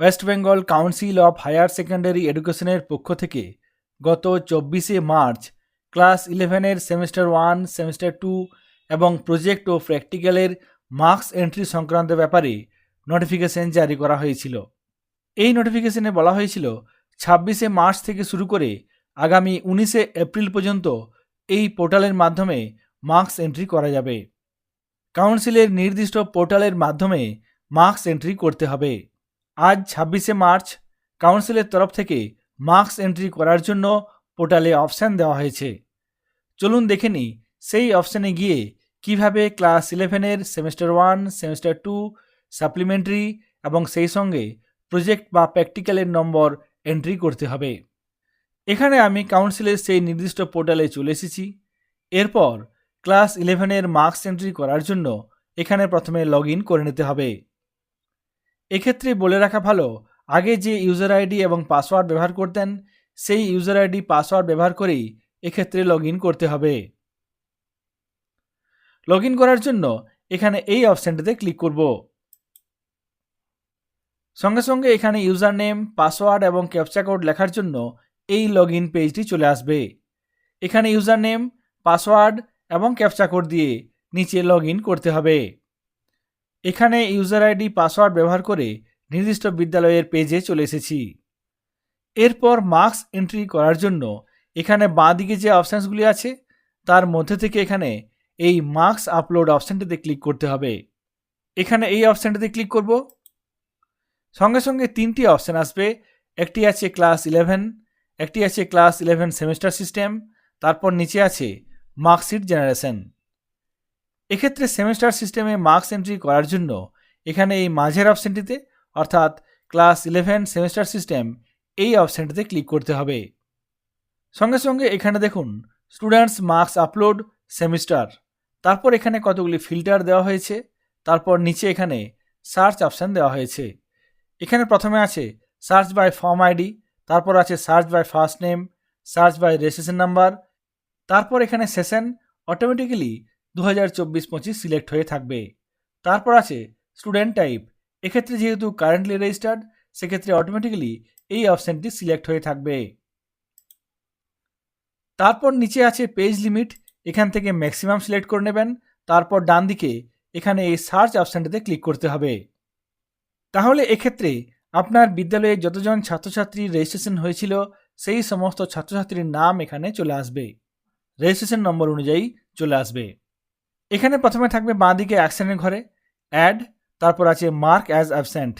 West Bengal Council of Higher Secondary এডুকেশনের পক্ষ থেকে গত চব্বিশে মার্চ ক্লাস ইলেভেনের সেমিস্টার ওয়ান, সেমিস্টার টু এবং প্রজেক্ট ও প্র্যাকটিক্যালের মার্কস এন্ট্রি সংক্রান্ত ব্যাপারে নোটিফিকেশন জারি করা হয়েছিল। এই নোটিফিকেশনে বলা হয়েছিল, ছাব্বিশে মার্চ থেকে শুরু করে আগামী উনিশে এপ্রিল পর্যন্ত এই পোর্টালের মাধ্যমে মার্কস এন্ট্রি করা যাবে। কাউন্সিলের নির্দিষ্ট পোর্টালের মাধ্যমে মার্কস এন্ট্রি করতে হবে। আজ ছাব্বিশে মার্চ কাউন্সিলের তরফ থেকে মার্কস এন্ট্রি করার জন্য পোর্টালে অপশান দেওয়া হয়েছে। চলুন দেখে নিই সেই অপশানে গিয়ে কীভাবে ক্লাস ইলেভেনের semester one, semester two, supplementary এবং সেই সঙ্গে প্রজেক্ট বা প্র্যাকটিক্যালের নম্বর এন্ট্রি করতে হবে। এখানে আমি কাউন্সিলের সেই নির্দিষ্ট পোর্টালে চলে এসেছি। এরপর ক্লাস ইলেভেনের মার্কস এন্ট্রি করার জন্য এখানে প্রথমে লগ করে নিতে হবে। এক্ষেত্রে বলে রাখা ভালো, আগে যে ইউজার আইডি এবং পাসওয়ার্ড ব্যবহার করতেন, সেই ইউজার আইডি, পাসওয়ার্ড ব্যবহার করেই এক্ষেত্রে লগ করতে হবে। লগ করার জন্য এখানে এই অপশানটিতে ক্লিক করব। সঙ্গে সঙ্গে এখানে ইউজার নেম পাসওয়ার্ড এবং ক্যাপচা কোড লেখার জন্য এই লগ পেজটি চলে আসবে। এখানে ইউজার নেম পাসওয়ার্ড এবং ক্যাপচা কোড দিয়ে নিচে লগ করতে হবে। এখানে ইউজার আইডি পাসওয়ার্ড ব্যবহার করে নির্দিষ্ট বিদ্যালয়ের পেজে চলে এসেছি। এরপর মার্কস এন্ট্রি করার জন্য এখানে বাঁ দিকে যে অপশানসগুলি আছে, তার মধ্যে থেকে এখানে এই মার্কস আপলোড অপশানটিতে ক্লিক করতে হবে। এখানে এই অপশানটিতে ক্লিক করব। সঙ্গে সঙ্গে তিনটি অপশান আসবে। একটি আছে ক্লাস ইলেভেন একটি আছে ক্লাস ইলেভেন সেমিস্টার সিস্টেম তারপর নিচে আছে মার্কশিট জেনারেশন এক্ষেত্রে সেমিস্টার সিস্টেমে মার্কস এন্ট্রি করার জন্য এখানে এই মাঝের অপশানটিতে অর্থাৎ ক্লাস ইলেভেন সেমিস্টার সিস্টেম এই অপশানটিতে ক্লিক করতে হবে। সঙ্গে সঙ্গে এখানে দেখুন স্টুডেন্টস মার্কস আপলোড সেমিস্টার তারপর এখানে কতগুলি ফিল্টার দেওয়া হয়েছে, তারপর নিচে এখানে সার্চ অপশান দেওয়া হয়েছে। এখানে প্রথমে আছে সার্চ বাই ফর্ম আইডি তারপর আছে search by first name search by registration number তারপর এখানে সেশন অটোমেটিক্যালি দু হাজার চব্বিশ পঁচিশ সিলেক্ট হয়ে থাকবে। তারপর আছে স্টুডেন্ট টাইপ। এক্ষেত্রে যেহেতু কারেন্টলি রেজিস্টার্ড, সেক্ষেত্রে অটোমেটিক্যালি এই অপশানটি সিলেক্ট হয়ে থাকবে। তারপর নিচে আছে পেজ লিমিট এখান থেকে ম্যাক্সিমাম সিলেক্ট করে নেবেন। তারপর ডান দিকে এখানে এই সার্চ অপশানটিতে ক্লিক করতে হবে। তাহলে এক্ষেত্রে আপনার বিদ্যালয়ে যতজন ছাত্রছাত্রী রেজিস্ট্রেশন হয়েছিল, সেই সমস্ত ছাত্রছাত্রীর নাম এখানে চলে আসবে। রেজিস্ট্রেশন নম্বর অনুযায়ী চলে আসবে। এখানে প্রথমে থাকবে বাঁ দিকে অ্যাকশনের ঘরে অ্যাড তারপর আছে মার্ক অ্যাজ অ্যাবসেন্ট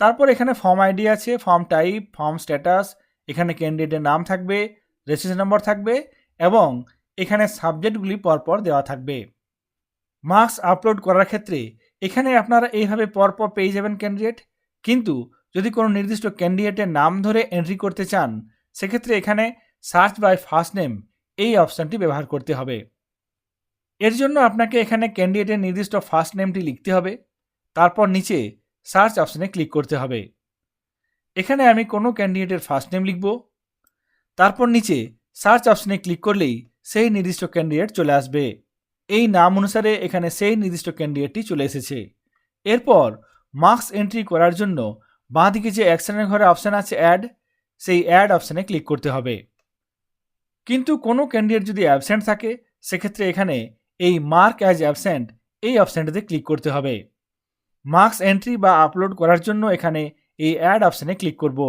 তারপর এখানে ফর্ম আইডি আছে ফর্ম টাইপ ফর্ম স্ট্যাটাস এখানে ক্যান্ডিডেটের নাম থাকবে রেজিস্ট্রেশন নম্বর থাকবে, এবং এখানে সাবজেক্টগুলি পরপর দেওয়া থাকবে। মার্কস আপলোড করার ক্ষেত্রে এখানে আপনারা এইভাবে পরপর পেয়ে যাবেন ক্যান্ডিডেট কিন্তু যদি কোনো নির্দিষ্ট ক্যান্ডিডেটের নাম ধরে এন্ট্রি করতে চান, সেক্ষেত্রে এখানে সার্চ বাই ফার্স্ট নেম এই অপশানটি ব্যবহার করতে হবে। এর জন্য আপনাকে এখানে ক্যান্ডিডেটের নির্দিষ্ট ফার্স্ট নেমটি লিখতে হবে, তারপর নিচে সার্চ অপশানে ক্লিক করতে হবে। এখানে আমি কোনো ক্যান্ডিডেটের ফার্স্ট নেম লিখব, তারপর নিচে সার্চ অপশানে ক্লিক করলেই সেই নির্দিষ্ট ক্যান্ডিডেট চলে আসবে। এই নাম অনুসারে এখানে সেই নির্দিষ্ট ক্যান্ডিডেটটি চলে এসেছে। এরপর মার্কস এন্ট্রি করার জন্য বাঁ দিকে যে অ্যাকশনের ঘরে অপশান আছে অ্যাড সেই অ্যাড অপশানে ক্লিক করতে হবে। কিন্তু কোনো ক্যান্ডিডেট যদি অ্যাবসেন্ট থাকে, সেক্ষেত্রে এখানে এই মার্ক অ্যাজ অ্যাবসেন্ট এই অপশানটিতে ক্লিক করতে হবে। মার্কস এন্ট্রি বা আপলোড করার জন্য এখানে এই অ্যাড অপশানে ক্লিক করব।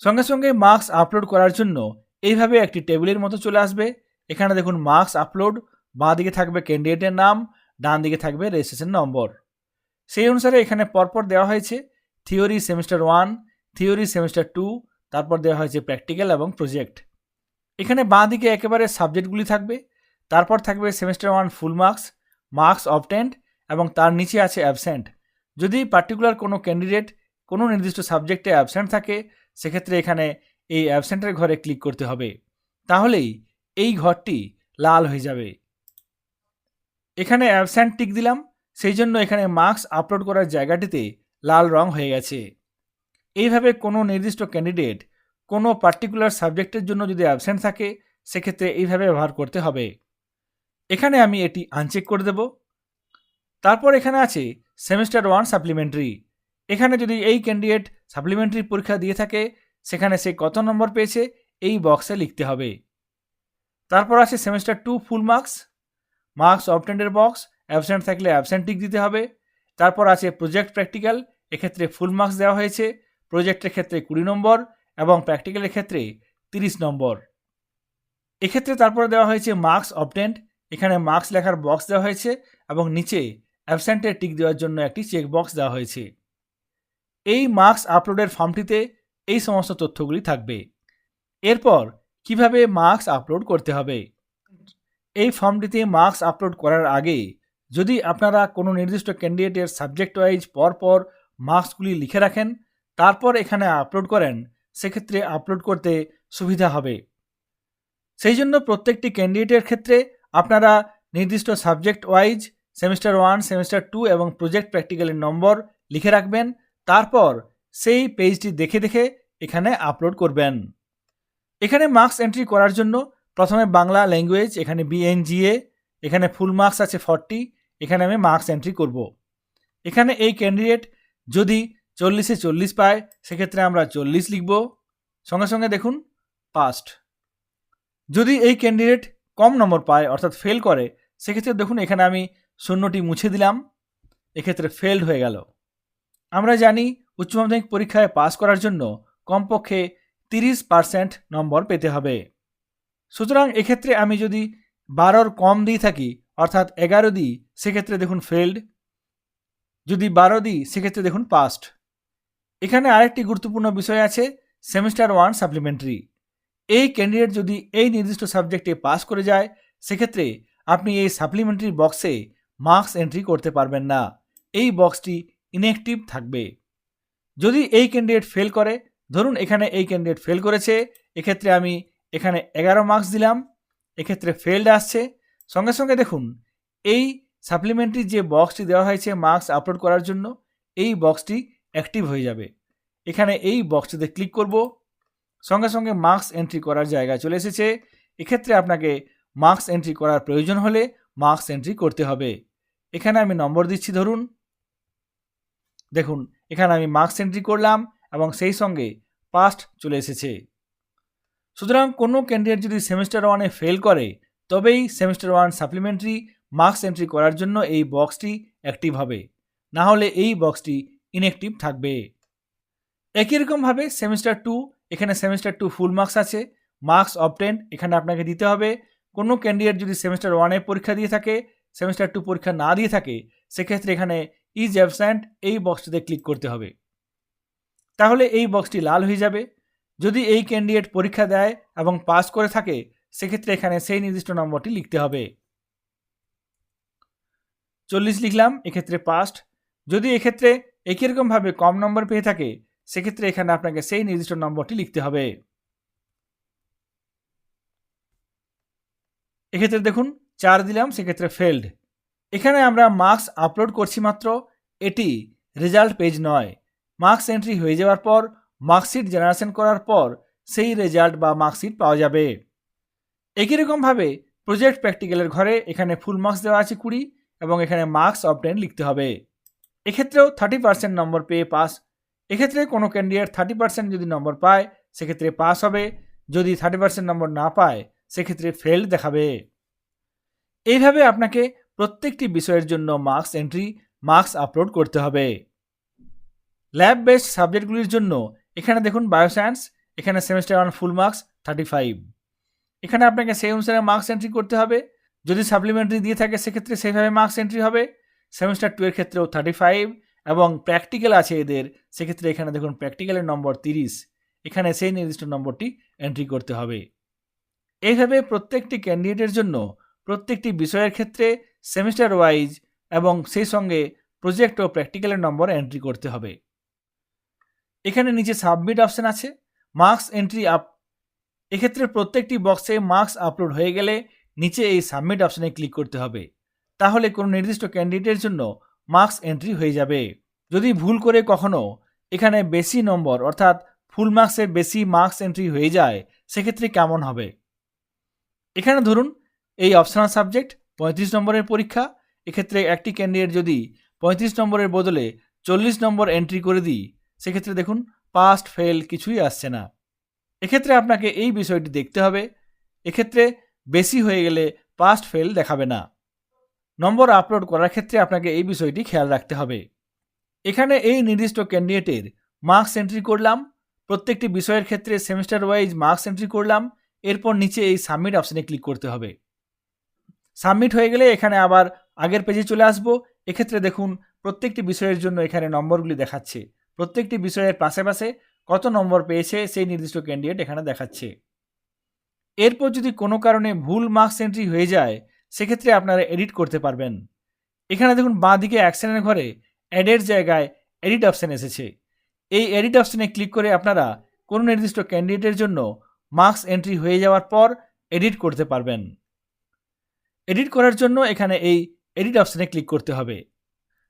সঙ্গে সঙ্গে মার্কস আপলোড করার জন্য এইভাবে একটি টেবিলের মতো চলে আসবে। এখানে দেখুন মার্কস আপলোড বাঁ দিকে থাকবে ক্যান্ডিডেটের নাম, ডান দিকে থাকবে রেজিস্ট্রেশন নম্বর সেই অনুসারে এখানে পরপর দেওয়া হয়েছে theory semester one theory semester two তারপর দেওয়া হয়েছে প্র্যাকটিক্যাল এবং প্রজেক্ট এখানে বাঁ দিকে একেবারে সাবজেক্টগুলি থাকবে তারপর থাকবে semester one full marks marks obtained এবং তার নিচে আছে অ্যাবসেন্ট যদি পার্টিকুলার কোনো ক্যান্ডিডেট কোনো নির্দিষ্ট সাবজেক্টে অ্যাবসেন্ট থাকে, সেক্ষেত্রে এখানে এই অ্যাবসেন্টের ঘরে ক্লিক করতে হবে। তাহলেই এই ঘরটি লাল হয়ে যাবে। এখানে অ্যাবসেন্ট টিক দিলাম, সেই জন্য এখানে মার্কস আপলোড করার জায়গাটিতে লাল রং হয়ে গেছে। এইভাবে কোনো নির্দিষ্ট ক্যান্ডিডেট কোনো পার্টিকুলার সাবজেক্টের জন্য যদি অ্যাবসেন্ট থাকে, সেক্ষেত্রে এইভাবে ব্যবহার করতে হবে। এখানে আমি এটি আনচেক করে দেব। তারপর এখানে আছে সেমিস্টার ওয়ান সাপ্লিমেন্টারি এখানে যদি এই ক্যান্ডিডেট সাপ্লিমেন্টারি পরীক্ষা দিয়ে থাকে, সেখানে সে কত নম্বর পেয়েছে, এই বক্সে লিখতে হবে। তারপর আছে semester two full marks marks অবটেন্ডের box absent থাকলে অ্যাবসেন্ট টিক দিতে হবে। তারপর আছে প্রজেক্ট প্র্যাকটিক্যাল এক্ষেত্রে ফুল মার্কস দেওয়া হয়েছে। প্রজেক্টের ক্ষেত্রে কুড়ি নম্বর এবং প্র্যাকটিক্যালের ক্ষেত্রে তিরিশ নম্বর। এক্ষেত্রে তারপরে দেওয়া হয়েছে মার্কস অবটেন্ড এখানে মার্কস লেখার বক্স দেওয়া হয়েছে এবং নিচে অ্যাবসেন্টের টিক দেওয়ার জন্য একটি চেক বক্স দেওয়া হয়েছে। এই মার্কস আপলোডের ফর্মটিতে এই সমস্ত তথ্যগুলি থাকবে। এরপর কীভাবে মার্কস আপলোড করতে হবে? এই ফর্মটিতে মার্কস আপলোড করার আগে যদি আপনারা কোনো নির্দিষ্ট ক্যান্ডিডেটের সাবজেক্ট ওয়াইজ পরপর মার্কসগুলি লিখে রাখেন, তারপর এখানে আপলোড করেন, সেক্ষেত্রে আপলোড করতে সুবিধা হবে। সেই জন্য প্রত্যেকটি ক্যান্ডিডেটের ক্ষেত্রে আপনারা নির্দিষ্ট subject wise semester one, semester two এবং প্রজেক্ট প্র্যাকটিক্যালের নম্বর লিখে রাখবেন। তারপর সেই পেজটি দেখে দেখে এখানে আপলোড করবেন। এখানে মার্কস এন্ট্রি করার জন্য প্রথমে বাংলা ল্যাঙ্গুয়েজ, এখানে বিএনজিএ এখানে ফুল মার্কস আছে ফর্টি, এখানে আমি মার্কস এন্ট্রি করব। এখানে এই ক্যান্ডিডেট যদি চল্লিশে চল্লিশ পায়, সেক্ষেত্রে আমরা চল্লিশ লিখব। সঙ্গে সঙ্গে দেখুন পাস্ট যদি এই ক্যান্ডিডেট কম নম্বর পায়, অর্থাৎ ফেল করে, সেক্ষেত্রে দেখুন এখানে আমি শূন্যটি মুছে দিলাম, এক্ষেত্রে ফেলড হয়ে গেল। আমরা জানি উচ্চ মাধ্যমিক পরীক্ষায় পাস করার জন্য কমপক্ষে তিরিশ পার্সেন্ট নম্বর পেতে হবে। সুতরাং এক্ষেত্রে আমি যদি বারোর কম দিয়ে থাকি, অর্থাৎ এগারো দিই, সেক্ষেত্রে দেখুন ফেল্ড যদি বারো দিই, সেক্ষেত্রে দেখুন পাস্ট এখানে আরেকটি গুরুত্বপূর্ণ বিষয় আছে সেমিস্টার ওয়ান সাপ্লিমেন্টারি এই ক্যান্ডিডেট যদি এই নির্দিষ্ট সাবজেক্টে পাস করে যায়, সেক্ষেত্রে আপনি এই সাপ্লিমেন্টারি বক্সে মার্কস এন্ট্রি করতে পারবেন না। এই বক্সটি ইনঅ্যাক্টিভ থাকবে। যদি এই ক্যান্ডিডেট ফেল করে, ধরুন এখানে এই ক্যান্ডিডেট ফেল করেছে, এক্ষেত্রে আমি এখানে এগারো মার্কস দিলাম, এক্ষেত্রে ফেলড আসছে। সঙ্গে সঙ্গে দেখুন, এই সাপ্লিমেন্টারি যে বক্সটি দেওয়া হয়েছে মার্কস আপলোড করার জন্য, এই বক্সটি অ্যাক্টিভ হয়ে যাবে। এখানে এই বক্সটিতে ক্লিক করব সঙ্গে সঙ্গে মার্কস এন্ট্রি করার জায়গায় চলে এসেছে। এক্ষেত্রে আপনাকে মার্কস এন্ট্রি করার প্রয়োজন হলে মার্কস এন্ট্রি করতে হবে। এখানে আমি নম্বর দিচ্ছি, ধরুন। দেখুন, এখানে আমি মার্কস এন্ট্রি করলাম এবং সেই সঙ্গে পাস্ট চলে এসেছে। সুতরাং কোনো ক্যান্ডিডেট যদি সেমিস্টার ওয়ানে ফেল করে, তবেই semester one supplementary marks entry করার জন্য এই বক্সটি অ্যাক্টিভ হবে। না হলে এই বক্সটি ইনঅ্যাক্টিভ থাকবে। একই রকমভাবে সেমিস্টার টু এখানে সেমিস্টার টু ফুল মার্কস আছে মার্কস অবটেন এখানে আপনাকে দিতে হবে। কোনো ক্যান্ডিডেট যদি সেমিস্টার ওয়ানে পরীক্ষা দিয়ে থাকে সেমিস্টার টু পরীক্ষা না দিয়ে থাকে, সেক্ষেত্রে এখানে ইজ অ্যাবসেন্ট এই বক্সটিতে ক্লিক করতে হবে। তাহলে এই বক্সটি লাল হয়ে যাবে। যদি এই ক্যান্ডিডেট পরীক্ষা দেয় এবং পাস করে থাকে, সেক্ষেত্রে এখানে সেই নির্দিষ্ট নম্বরটি লিখতে হবে। চল্লিশ লিখলাম, এক্ষেত্রে পাস্ট যদি এক্ষেত্রে একই রকমভাবে কম নম্বর পেয়ে থাকে সেক্ষেত্রে এখানে আপনাকে সেই নির্দিষ্ট নম্বরটি লিখতে হবে। এক্ষেত্রে দেখুন, চার দিলাম, সেক্ষেত্রে ফেল্ড এখানে আমরা মার্কস আপলোড করছি মাত্র, এটি রেজাল্ট পেজ নয়। মার্কস এন্ট্রি হয়ে যাওয়ার পর মার্কশিট জেনারেশন করার পর, সেই রেজাল্ট বা মার্কশিট পাওয়া যাবে। একই রকমভাবে প্রজেক্ট প্র্যাকটিক্যালের ঘরে এখানে ফুল মার্কস দেওয়া আছে কুড়ি, এবং এখানে মার্কস অফ টেন লিখতে হবে। এক্ষেত্রেও থার্টি পার্সেন্ট নম্বর পেয়ে পাস এক্ষেত্রে কোনো ক্যান্ডিডেট থার্টি পার্সেন্ট যদি নম্বর পায়, সেক্ষেত্রে পাস হবে। যদি থার্টি পার্সেন্ট নম্বর না পায়, সেক্ষেত্রে ফেল দেখাবে। এইভাবে আপনাকে প্রত্যেকটি বিষয়ের জন্য মার্কস এন্ট্রি মার্কস আপলোড করতে হবে। ল্যাব বেসড সাবজেক্টগুলির জন্য এখানে দেখুন বায়োসায়েন্স এখানে semester one full marks thirty five এখানে আপনাকে সেই অনুসারে মার্কস এন্ট্রি করতে হবে। যদি সাপ্লিমেন্টারি দিয়ে থাকে, সেক্ষেত্রে সেইভাবে মার্কস এন্ট্রি হবে। সেমিস্টার টু এর ক্ষেত্রেও থার্টি ফাইভ এবং প্র্যাকটিক্যাল আছে এদের, সেক্ষেত্রে এখানে দেখুন প্র্যাকটিক্যালের নম্বর তিরিশ। এখানে সেই নির্দিষ্ট নম্বরটি এন্ট্রি করতে হবে। এইভাবে প্রত্যেকটি ক্যান্ডিডেটের জন্য প্রত্যেকটি বিষয়ের ক্ষেত্রে সেমিস্টার ওয়াইজ এবং সেই সঙ্গে প্রজেক্ট ও প্র্যাকটিক্যালের নম্বর এন্ট্রি করতে হবে। এখানে নিচে সাবমিট অপশান আছে মার্কস এন্ট্রি আপ এক্ষেত্রে প্রত্যেকটি বক্সে মার্কস আপলোড হয়ে গেলে নিচে এই সাবমিট অপশানে ক্লিক করতে হবে। তাহলে কোনো নির্দিষ্ট ক্যান্ডিডেটের জন্য মার্কস এন্ট্রি হয়ে যাবে। যদি ভুল করে কখনো এখানে বেশি নম্বর, অর্থাৎ ফুল মার্কসের বেশি মার্কস এন্ট্রি হয়ে যায়, সেক্ষেত্রে কেমন হবে? এখানে ধরুন, এই অপশনাল সাবজেক্ট পঁয়ত্রিশ নম্বরের পরীক্ষা, এক্ষেত্রে একটি ক্যান্ডিডেট যদি পঁয়ত্রিশ নম্বরের বদলে চল্লিশ নম্বর এন্ট্রি করে দিই, সেক্ষেত্রে দেখুন পাস্ট ফেল কিছুই আসছে না। এক্ষেত্রে আপনাকে এই বিষয়টি দেখতে হবে। এক্ষেত্রে বেশি হয়ে গেলে পাস্ট ফেল দেখাবে না। নম্বর আপলোড করার ক্ষেত্রে আপনাকে এই বিষয়টি খেয়াল রাখতে হবে। এখানে এই নির্দিষ্ট ক্যান্ডিডেটের মার্কস এন্ট্রি করলাম, প্রত্যেকটি বিষয়ের ক্ষেত্রে সেমিস্টার ওয়াইজ মার্কস এন্ট্রি করলাম, এরপর নিচে এই সাবমিট অপশানে ক্লিক করতে হবে। সাবমিট হয়ে গেলে এখানে আবার আগের পেজে চলে আসব। এক্ষেত্রে দেখুন, প্রত্যেকটি বিষয়ের জন্য এখানে নম্বরগুলি দেখাচ্ছে। প্রত্যেকটি বিষয়ের পাশে পাশে কত নম্বর পেয়েছে সেই নির্দিষ্ট ক্যান্ডিডেট এখানে দেখাচ্ছে। এরপর যদি কোনো কারণে ভুল মার্কস এন্ট্রি হয়ে যায় সেক্ষেত্রে আপনারা এডিট করতে পারবেন। এখানে দেখুন বাঁ দিকে অ্যাকশনের ঘরে অ্যাডের জায়গায় এডিট অপশান এসেছে। এই এডিট অপশানে ক্লিক করে আপনারা কোনো নির্দিষ্ট ক্যান্ডিডেটের জন্য মার্কস এন্ট্রি হয়ে যাওয়ার পর এডিট করতে পারবেন। এডিট করার জন্য এখানে এই এডিট অপশানে ক্লিক করতে হবে।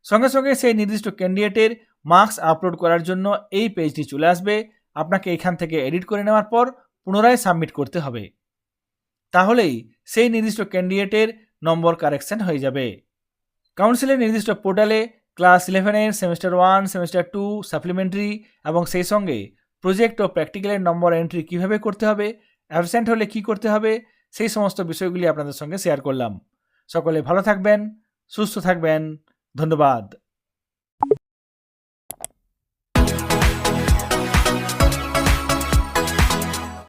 সঙ্গে সঙ্গে সেই নির্দিষ্ট ক্যান্ডিডেটের মার্কস আপলোড করার জন্য এই পেজটি চলে আসবে। আপনাকে এখান থেকে এডিট করে নেওয়ার পর পুনরায় সাবমিট করতে হবে। তাহলেই সেই নির্দিষ্ট ক্যান্ডিডেটের নম্বর কারেকশন হয়ে যাবে। কাউন্সিলের নির্দিষ্ট পোর্টালে ক্লাস ইলেভেনের, semester one, semester two, supplementary এবং সেই সঙ্গে প্রজেক্ট ও প্র্যাকটিক্যালের নম্বর এন্ট্রি কীভাবে করতে হবে, অ্যাবসেন্ট হলে কি করতে হবে, সেই সমস্ত বিষয়গুলি আপনাদের সঙ্গে শেয়ার করলাম। সকলে ভালো থাকবেন, সুস্থ থাকবেন, ধন্যবাদ।